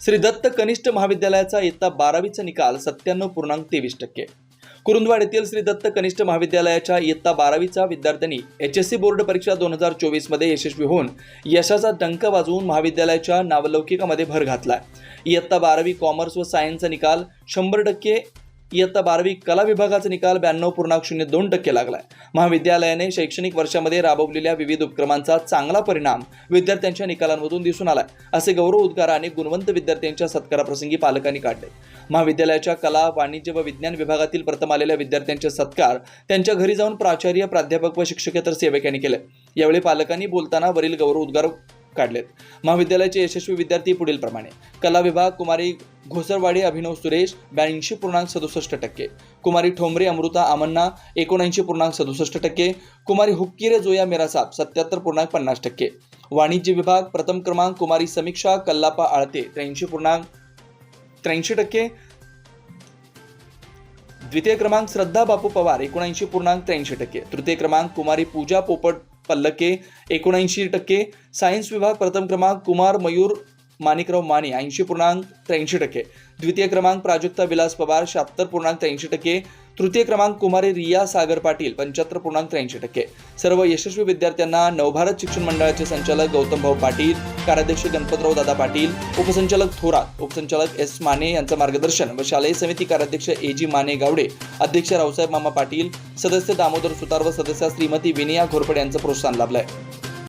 श्री दत्त कनिष्ठ महाविद्यालयाचा इयत्ता बारावीचा निकाल सत्त्याण्णव पूर्णांक तेवीस टक्के. कुरुंदवाड येथील श्री दत्त कनिष्ठ महाविद्यालयाच्या इयत्ता बारावीचा विद्यार्थ्यांनी एच एस सी बोर्ड परीक्षा दोन हजार चोवीसमध्ये यशस्वी होऊन यशाचा डंक वाजवून महाविद्यालयाच्या नावलौकिकामध्ये भर घातला इयत्ता बारावी कॉमर्स व सायन्सचा निकाल शंभर टक्के इयत्ता बारावी कला विभागाचा निकाल ब्याण्णव पूर्णांक शून्य दोन टक्के लागलाय. महाविद्यालयाने शैक्षणिक वर्षामध्ये राबवलेल्या विविध उपक्रमांचा चांगला परिणाम विद्यार्थ्यांच्या निकालांमधून दिसून आलाय. असे गौरव उद्गार आणि गुणवंत विद्यार्थ्यांच्या सत्काराप्रसंगी पालकांनी काढले. महाविद्यालयाच्या कला वाणिज्य व विज्ञान विभागातील प्रथम आलेल्या विद्यार्थ्यांचे सत्कार त्यांच्या घरी जाऊन प्राचार्य प्राध्यापक व शिक्षकेतर सेवकांनी केले. यावेळी पालकांनी बोलताना वरील गौरव उद्गार काढलेत. महाविद्यालयाचे यशस्वी विद्यार्थी पुढील प्रमाणे. कला विभाग कुमारी घोसरवाडी अभिनव सुरेश ब्याऐंशी पूर्णांक सदुसष्ट टक्के. कुमारी ठोंबरे अमृता आमन्ना एकोणऐंशी पूर्णांक सदुसष्ट टक्के. कुमारी हुक्कीरे जोया मिरासाब सत्याहत्तर पूर्णांक पन्नास टक्के. वाणिज्य विभाग प्रथम क्रमांक कुमारी समीक्षा कल्लापा आळते त्र्याऐंशी पूर्णांक त्र्याऐंशी टक्के. द्वितीय क्रमांक श्रद्धा बापू पवार एकोणऐंशी पूर्णांक त्र्याऐंशी टक्के. तृतीय क्रमांक कुमारी पूजा पोपट पल्लके एकोणऐंशी टक्के. सायन्स विभाग प्रथम क्रमांक कुमार मयूर माणिकराव माने ऐंशी पूर्णांक त्र्याऐंशी टक्के. द्वितीय क्रमांक प्राजक्ता विलास पवार शहात्तर पूर्णांक त्र्याऐंशी टक्के. तृतीय क्रमांक कुमारी रिया सागर पाटील पंच्याहत्तर पूर्णांक त्र्याऐंशी टक्के. सर्व यशस्वी विद्यार्थ्यांना नवभारत शिक्षण मंडळाचे संचालक गौतमभाऊ पाटील कार्याध्यक्ष गणपतराव दादा पाटील उपसंचालक थोरात उपसंचालक एस माने यांचं मार्गदर्शन व शालेय समिती कार्याध्यक्ष ए जी माने गावडे अध्यक्ष रावसाहेब मामा पाटील सदस्य दामोदर सुतार व सदस्या श्रीमती विनया घोरपडे यांचं प्रोत्साहन लाभलंय.